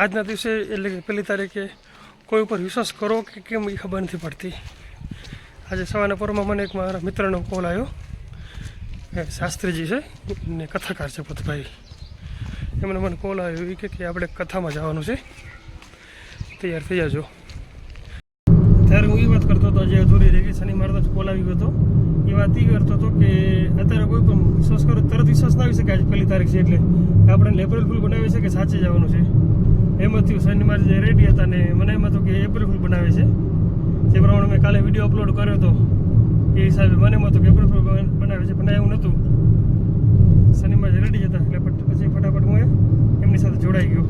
આજના દિવસે એટલે કે પહેલી તારીખે કોઈ ઉપર વિશ્વાસ કરો કે કેમ એ ખબર નથી પડતી. આજે સવારના પરમાં મને એક મારા મિત્રનો કોલ આવ્યો એ શાસ્ત્રીજી છે, ને કથાકાર છે પતભાઈ. એમને મને કોલ આવ્યો એ કે આપણે કથામાં જવાનું છે. તૈયાર થઈ જાજો. ત્યારે હું એ વાત કરતો હતો, જે અધૂરી રહી ગઈ શનિ મારતો કોલ આવી ગયો હતો. એ વાત એ કરતો હતો કે અત્યારે કોઈ પણ વિશ્વાસ કરો તરત વિશ્વાસ ના આવી શકે, આજે પહેલી તારીખ છે એટલે. આપણે લેબરેલ ફૂલ બનાવી છે કે સાચે જવાનું છે. એમ થયું શનિવાર જે રેડી હતા ને મને એમ હતું કે એપ્રિલ ફૂલ બનાવે છે. જે પ્રમાણે મેં કાલે વીડિયો અપલોડ કર્યો હતો એ હિસાબે મને એમ હતું કે એપ્રિલ ફૂલ બનાવે છે, પણ એવું નહોતું શનિવાર જે રેડી હતા, એટલે પછી ફટાફટ હું એમની સાથે જોડાઈ ગયો.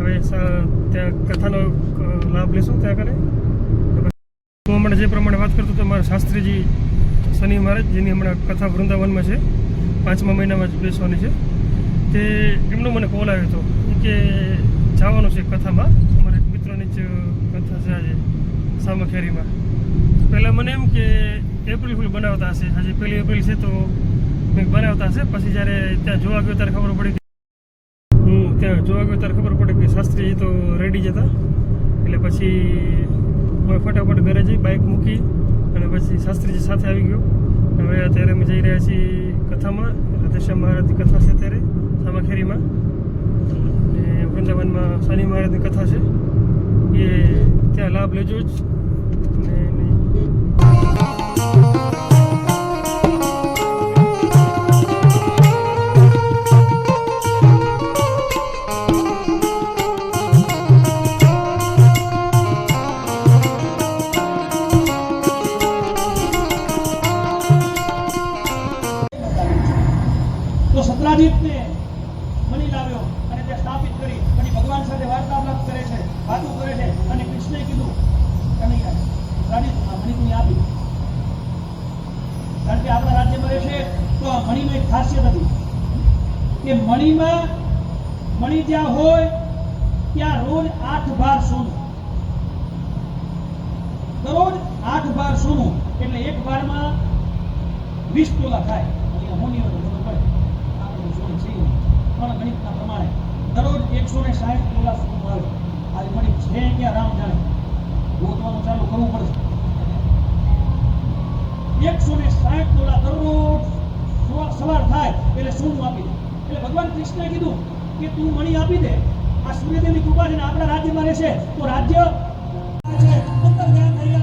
હવે ત્યાં કથાનો લાભ લેશું ત્યાં કરે હું હમણાં જે પ્રમાણે વાત કરતો હતો, મારા શાસ્ત્રીજી શનિ મહારાજ, જેની હમણાં કથા વૃંદાવનમાં છે, પાંચમા મહિનામાં જ બેસવાની છે, તે એમનો મને કોલ આવ્યો હતો. કે જવાનું છે કથામાં. અમારા એક મિત્રોની જ કથા છે આજે સામખેરીમાં. પહેલાં મને એમ કે એપ્રિલ ફૂલ બનાવતા હશે. આજે પહેલી એપ્રિલ છે તો કંઈક બનાવતા હશે. પછી જ્યારે ત્યાં જોવા ગયો ત્યારે ખબર પડી કે હું ત્યાં જોવા ગયો ત્યારે ખબર પડી કે શાસ્ત્રીજી તો રેડી જ હતા. એટલે પછી ફટાફટ ઘરે જઈ બાઇક મૂકી અને પછી શાસ્ત્રીજી સાથે આવી ગયો. હવે અત્યારે અમે જઈ રહ્યા છીએ કથામાં. રાધેશ્યામ મહારાજની કથા છે ત્યારે સામાખેરીમાં. વૃંદાવનમાં શનિ મહારાજની કથા છે. એ ત્યાં લાભ લેજો જ. તો સત્રાજીતને મણી લાવ્યો અને તે સ્થાપિત કરી પછી ભગવાન સાથે વાર્તાલાપ કરે છે વાતો કરે છે અને કૃષ્ણએ કીધું કનૈયા સત્રાજીત આ મણી તું આપી કારણ કે આપણા રાજ્યમાં રહેશે તો આ મણીમાં એક ખાસિયત હતી કે મણીમાં મણી જ્યાં હોય, ત્યાં રોજ આઠ બાર સોનું. દરરોજ આઠ બાર સોનું, એટલે એક બારમાં વીસ તોલા થાય. એકસો ને સાઠ તોલા સોનું આવે આજે છે ક્યાં રામ ગોતવાનું ચાલુ કરવું પડશે. એકસો ને સાઠ તોલા દરરોજ સવાર થાય એટલે સોનું આપી દે. એટલે ભગવાન કૃષ્ણએ કીધું કે તું મણી આપી દે. આ સૂર્યદેવની કૃપા છે ને આપણા રાજ્યમાં રહેશે. તો રાજ્ય છે ધ્યાન થઈ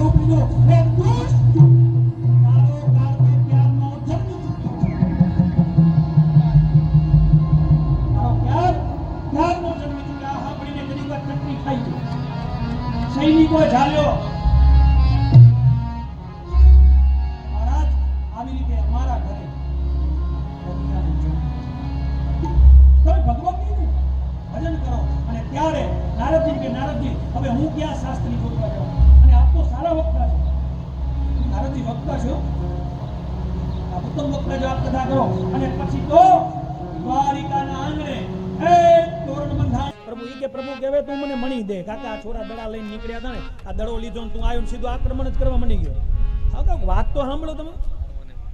રૂપ લીધો. દુષ્ટ! તારો કાળનો કે નારદજી, હવે હું ક્યાં શાસ્ત્રી શોધવા જાઉં? અને આપ તો સારા વક્તા છો. નારદજી વક્તા છો? આ ઉત્તમ વક્તા જો આપ કથા કરો. અને પછી તો દ્વારિકાના આંગણે હે તોરણ બંધાણ પ્રભુ, ઈ કે પ્રભુ કહેવે, તું મને મણી દે. કાકા આ છોરા દડા લઈને નીકળ્યા હતા ને, આ દડો લીધો તું આવ્યો ને સીધું આક્રમણ જ કરવા મણી ગયો. હા વાત તો સાંભળો તમે.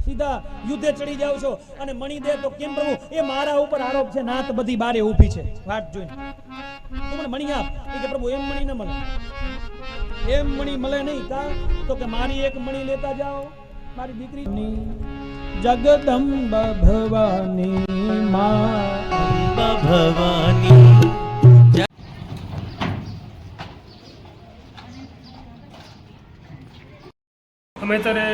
સીધા યુદ્ધે ચડી જાવ છો. અને મણી દે તો કેમ પ્રભુ? એ મારા ઉપર આરોપ છે, નાત બધી બારે ઊભી છે. વાત જોઈને. તું મને મણી આપ. કે પ્રભુ, એમ મણી ન મળે. એમ મણી મળે નહીં. કા? તો કે મારી એક મણી લેતા જાઓ. મારી દીકરી જગદંબ ભવાની મા. ભવાની અમે અત્યારે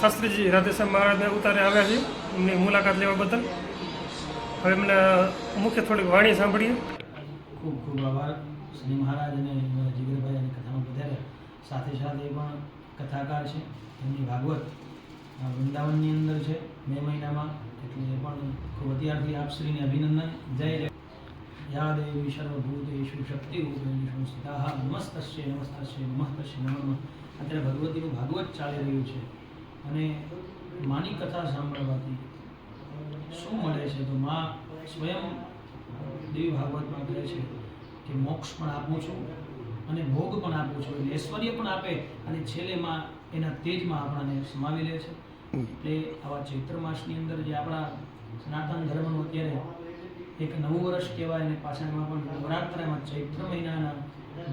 શાસ્ત્રીજી રાધેશ્યામ મહારાજને ઉતારે આવ્યા છીએ એમની મુલાકાત લેવા બદલ. હવે એમને મુખ્ય થોડીક વાણી સાંભળીએ. ખૂબ ખૂબ આભાર શ્રી મહારાજ અને જીગરભાઈ અને કથામાં વધારે. સાથે સાથે પણ કથાકાર છે, એમની ભાગવત વૃંદાવનની અંદર છે, મે મહિનામાં. એટલે એ પણ ખૂબ અત્યારથી આપ શ્રીને અભિનંદન. જય રે देवी સર્વભૂતેષુ શક્તિ રૂપેષુ સ્થિતાઃ નમસ્તસ્ય નમસ્તસ્ય નમસ્તસ્ય નમઃ અત્યારે ભગવતીનું ભાગવત ચાલી રહ્યું છે અને માની કથા સાંભળવાથી શું મળે છે? તો માં સ્વયં દેવી ભાગવતમાં કહે છે કે મોક્ષ પણ આપું છું અને ભોગ પણ આપું છું એટલે ઐશ્વર્ય પણ આપે અને છેલ્લેમાં એના તેજમાં આપણાને સમાવી લે છે. એટલે આવા ચૈત્ર માસની અંદર જે આપણા સનાતન ધર્મનું અત્યારે એક નવું વર્ષ કહેવાય અને પાછળમાં પણ નવરાત્રામાં ચૈત્ર મહિનાના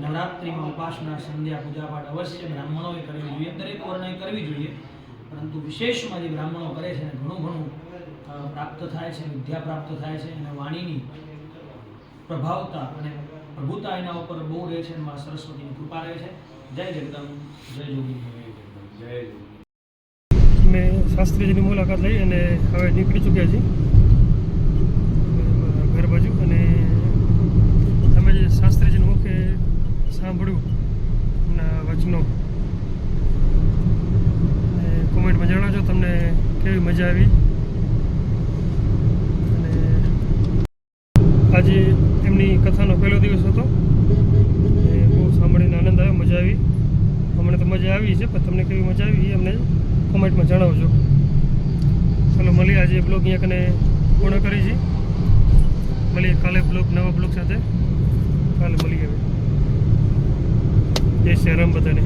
નવરાત્રિમાં ઉપાસના સંધ્યા પૂજાપાઠ અવશ્ય બ્રાહ્મણોએ કરવી જોઈએ. દરેક વર્ણએ કરવી જોઈએ પરંતુ વિશેષમાં જે બ્રાહ્મણો કરે છે એને ઘણું ઘણું પ્રાપ્ત થાય છે વિદ્યા પ્રાપ્ત થાય છે અને વાણીની પ્રભાવતા અને પ્રભુતા એના ઉપર બહુ રહે છે અને મા સરસ્વતીની કૃપા રહે છે. જય જગદંબ. જય જોગી. મેં શાસ્ત્રીજીની મુલાકાત લઈ અને હવે નીકળી ચૂક્યા છીએ અમારા ઘર બાજુ અને તમે જે શાસ્ત્રીજીનું મુખે સાંભળ્યું એમના વચનો અને કોમેન્ટમાં જણાવજો તમને કેવી મજા આવી. અને આજે એમની કથાનો પહેલો દિવસ હતો. એ બહુ સાંભળીને આનંદ આવ્યો, મજા આવી. અમને તો મજા આવી છે, પણ તમને કેવી મજા આવી એ અમને કોમેન્ટમાં જણાવજો. ચાલો, મળીએ આજે બ્લોગ અહીંયા કને પૂર્ણ કરી છે. મળીએ કાલે બ્લોગ, નવા બ્લોગ સાથે. કાલે મળીએ હવે. જય શ્રી રામ બધાને.